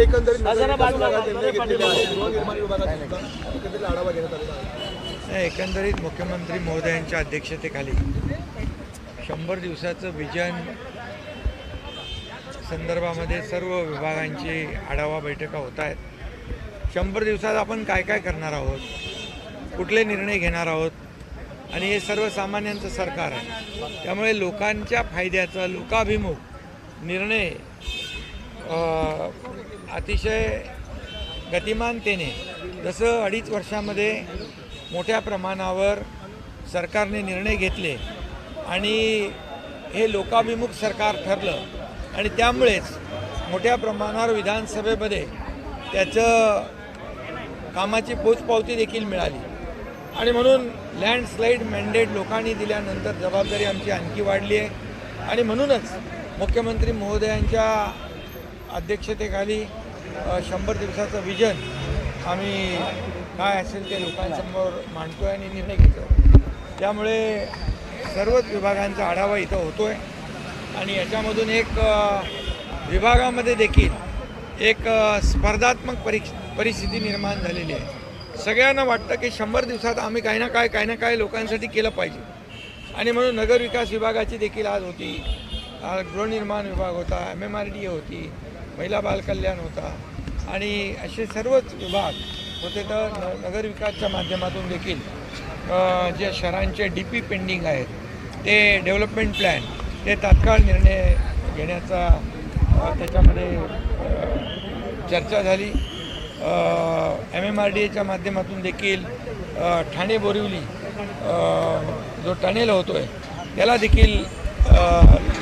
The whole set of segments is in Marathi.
एकंदरीत आढावा घेण्यात आलेला मुख्यमंत्री महोदयांच्या अध्यक्षतेखाली शंभर दिवसाचं विजन संदर्भामध्ये सर्व विभागांची आढावा बैठका होत आहेत. शंभर दिवसात आपण काय काय करणार आहोत? कुठले निर्णय घेणार आहोत? आणि हे सर्वसामान्यांचं सरकार आहे. त्यामुळे लोकांच्या फायद्याचा लोकाभिमुख निर्णय अतिशय गतिमानतेने जसं अडीच वर्षामध्ये मोठ्या प्रमाणावर सरकारने निर्णय घेतले आणि हे लोकाभिमुख सरकार ठरलं आणि त्यामुळेच मोठ्या प्रमाणावर विधानसभेमध्ये त्याचं कामाची पोचपावती देखील मिळाली. आणि म्हणून लँडस्लाईड मॅन्डेट लोकांनी दिल्यानंतर जबाबदारी आमची आणखी वाढली आहे. आणि म्हणूनच मुख्यमंत्री महोदयांच्या अध्यक्षतेखाली शंभर दिवसाचं विजन आम्ही काय असेल ते लोकांसमोर मांडतो आहे आणि निर्णय घेतो त्यामुळे सर्वच विभागांचा आढावा इथं होतो आहे आणि याच्यामधून एक विभागामध्ये देखील एक स्पर्धात्मक परीक्ष परिस्थिती निर्माण झालेली आहे. सगळ्यांना वाटतं की शंभर दिवसात आम्ही काही ना काय काही ना काय लोकांसाठी केलं पाहिजे. आणि म्हणून नगरविकास विभागाची देखील आज होती. गृहनिर्माण विभाग होता एम एम आर डी होती महिला बालकल्याण होता. आणि असे सर्वच विभाग होते तर न नगरविकासच्या माध्यमातून देखील जे शहरांचे डी पी पेंडिंग आहेत ते डेव्हलपमेंट प्लॅन ते तात्काळ निर्णय घेण्याचा त्याच्यामध्ये चर्चा झाली. एम एम आर डी एच्या माध्यमातून देखील ठाणे बोरिवली जो टनेल होतो आहे त्याला देखील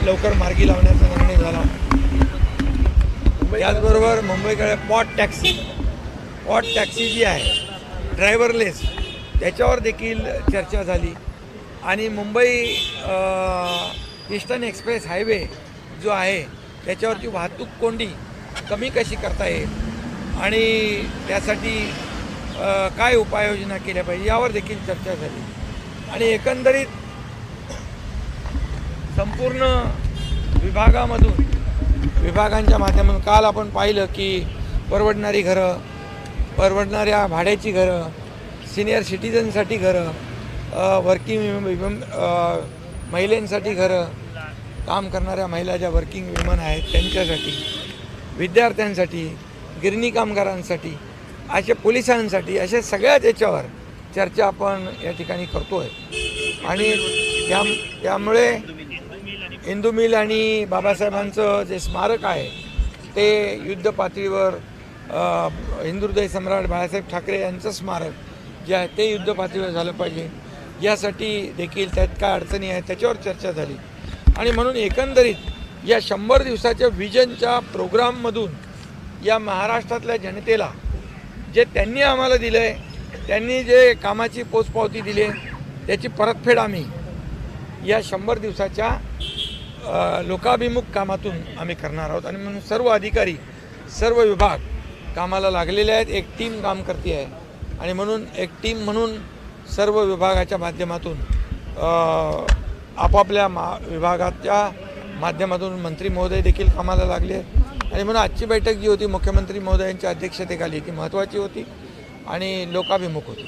लवकर मार्गी लावण्याचा निर्णय झाला. त्याचबरोबर मुंबईकडे पॉट टॅक्सी. पॉट टॅक्सी जी आहे ड्रायव्हरलेस त्याच्यावर देखील चर्चा झाली. आणि मुंबई ईस्टर्न एक्सप्रेस हायवे जो आहे त्याच्यावरची वाहतूक कोंडी कमी कशी करता येईल? आणि त्यासाठी काय उपाययोजना केल्या पाहिजे? यावर देखील चर्चा झाली. आणि एकंदरीत संपूर्ण विभागामधून विभागांच्या माध्यमातून काल आपण पाहिलं की परवडणारी घरं परवडणाऱ्या भाड्याची घरं सिनियर सिटीजनसाठी घरं वर्किंग विमन महिलांसाठी घरं काम करणाऱ्या महिला ज्या वर्किंग विमन आहेत त्यांच्यासाठी विद्यार्थ्यांसाठी गिरणी कामगारांसाठी अशा पोलिसांसाठी अशा सगळ्याच याच्यावर चर्चा आपण या ठिकाणी करतो आहे आणि त्या त्यामुळे हिंदू मिल आणि बाबासाहेबांचं जे स्मारक आहे ते युद्ध पातळीवर हिंदुहृदय सम्राट बाळासाहेब ठाकरे यांचं स्मारक जे आहे ते युद्ध पातळीवर झालं पाहिजे. यासाठी देखील त्यात काय अडचणी आहेत त्याच्यावर चर्चा झाली. आणि म्हणून एकंदरीत या शंभर दिवसाच्या विजनच्या प्रोग्राममधून या महाराष्ट्रातल्या जनतेला जे त्यांनी आम्हाला दिलं आहे त्यांनी जे कामाची पोचपावती दिली आहे त्याची परतफेड आम्ही या शंभर दिवसाच्या लोकाभिमुख कामातून आम्ही करणार आहोत. आणि म्हणून सर्व अधिकारी सर्व विभाग कामाला लागलेले आहेत. एक टीम काम करते आहे. आणि म्हणून एक टीम म्हणून सर्व विभागाच्या माध्यमातून आपापल्या मा विभागाच्या माध्यमातून मंत्री महोदय देखील कामाला लागले आणि म्हणून आजची बैठक जी होती मुख्यमंत्री महोदयांच्या अध्यक्षतेखाली ती महत्त्वाची होती आणि लोकाभिमुख होती.